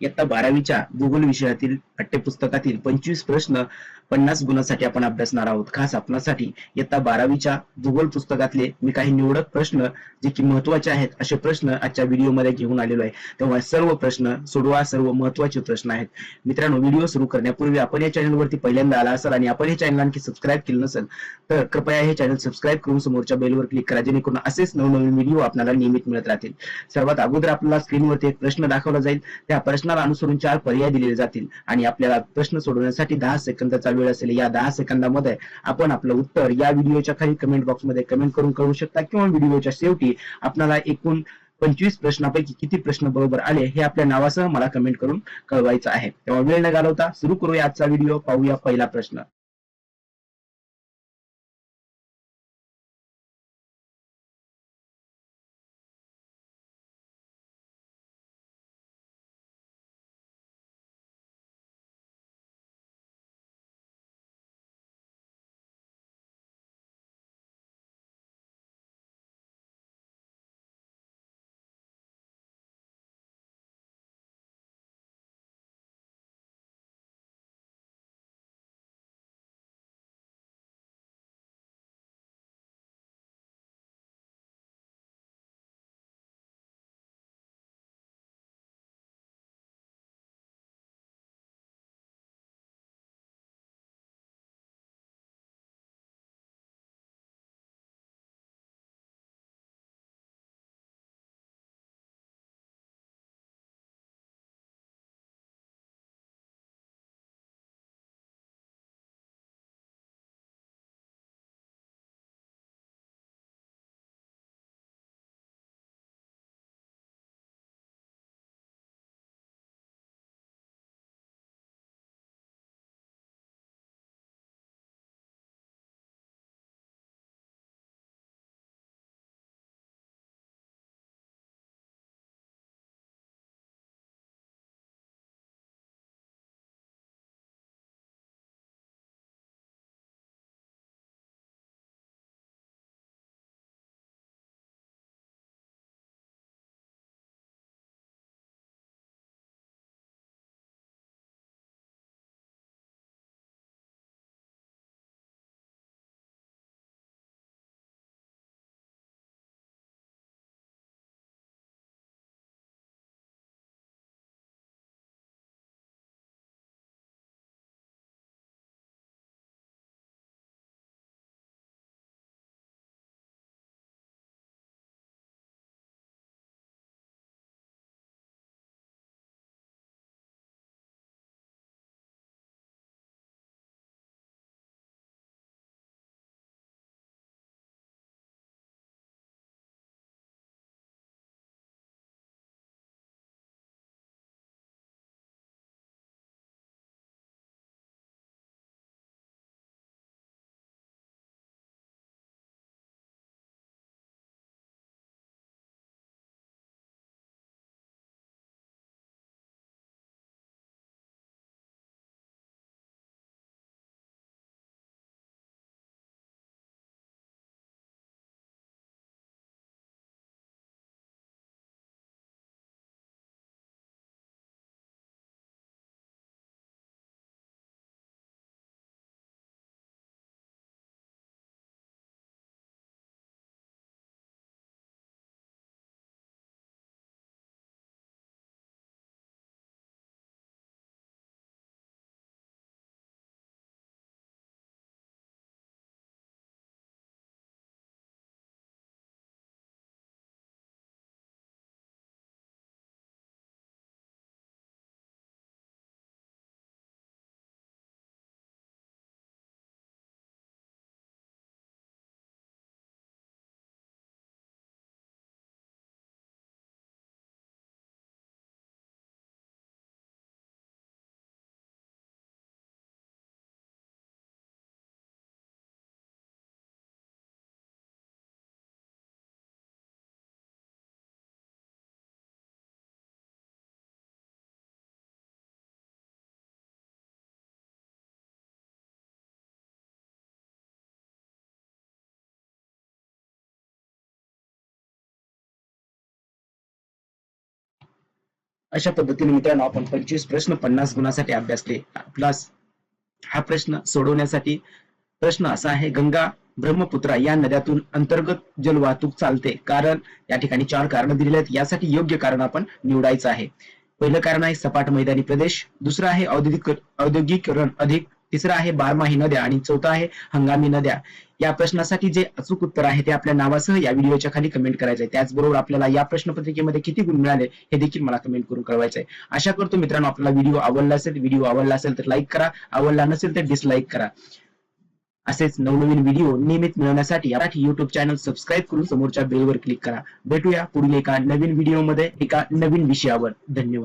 इयत्ता बारावीच्या भूगोल विषयातील पाठ्यपुस्तकातील पंचवीस प्रश्न पन्नास गुणासाठी आपण अभ्यासणार आहोत. खास आपणासाठी इयत्ता बारावीच्या भूगोल पुस्तकातले मी काही निवडक प्रश्न जे की महत्त्वाचे आहेत असे प्रश्न आजच्या व्हिडिओमध्ये घेऊन आलेलो आहे. तेव्हा सर्व प्रश्न सोडवा सर्व महत्त्वाचे प्रश्न आहेत. मित्रांनो व्हिडिओ सुरू करण्यापूर्वी आपण या चॅनलवरती पहिल्यांदा आला असाल आणि आपण हे चॅनल आणखी सबस्क्राईब केलं नसेल तर कृपया हे चॅनल सबस्क्राईब करून समोरच्या बेलवर क्लिक करा जेणेकरून असेच नवनवीन व्हिडिओ आपल्याला नियमित मिळत राहतील. सर्वात अगोदर आपल्याला स्क्रीनवरती एक प्रश्न दाखवला जाईल. त्या प्रश्न प्रश्नाला अनुसरून चार पर्याय दिलेले जातील. आणि आपल्याला प्रश्न सोडवण्यासाठी दहा सेकंदाचा वेळ असेल या दहा सेकंदामध्ये आपण आपलं उत्तर या व्हिडिओच्या खाली कमेंट बॉक्समध्ये कमेंट करून कळू शकता. किंवा व्हिडिओच्या शेवटी आपल्याला एकूण पंचवीस प्रश्नापैकी किती प्रश्न बरोबर आले हे आपल्या नावासह मला कमेंट करून कळवायचं आहे. तेव्हा वेळ न घालवता सुरू करूया आजचा व्हिडिओ पाहूया पहिला प्रश्न. अशा पद्धतीने मित्रांनो आपण पंचवीस प्रश्न पन्नास गुणासाठी अभ्यासले प्लस हा प्रश्न सोडवण्यासाठी प्रश्न असा आहे गंगा ब्रह्मपुत्रा या नद्यातून अंतर्गत जल वाहतूक चालते. कारण या ठिकाणी चार कारण दिलेली आहेत. यासाठी योग्य कारण आपण निवडायचं आहे. पहिलं कारण आहे सपाट मैदानी प्रदेश. दुसरं आहे औद्योगिक औद्योगिकरण अधिक. तिसरं आहे बारमाही नद्या आणि चौथं आहे हंगामी नद्या या प्रश्नासाठी जे अचूक उत्तर आहे ते आपल्या नावासह या व्हिडिओच्या खाली कमेंट करायचं आहे. त्याचबरोबर आपल्याला या प्रश्नपत्रिकेमध्ये किती गुण मिळाले हे देखील मला कमेंट करून कळवायचं आहे. आशा करतो मित्रांनो आपल्याला व्हिडिओ आवडला असेल व्हिडिओ आवडला असेल तर लाईक करा. आवडला नसेल तर डिसलाईक करा. असेच नवनवीन व्हिडिओ नियमित मिळवण्यासाठी मराठी युट्यूब चॅनल सबस्क्राईब करून समोरच्या बेलवर क्लिक करा. भेटूया पुढील एका नवीन व्हिडिओमध्ये एका नवीन विषयावर. धन्यवाद.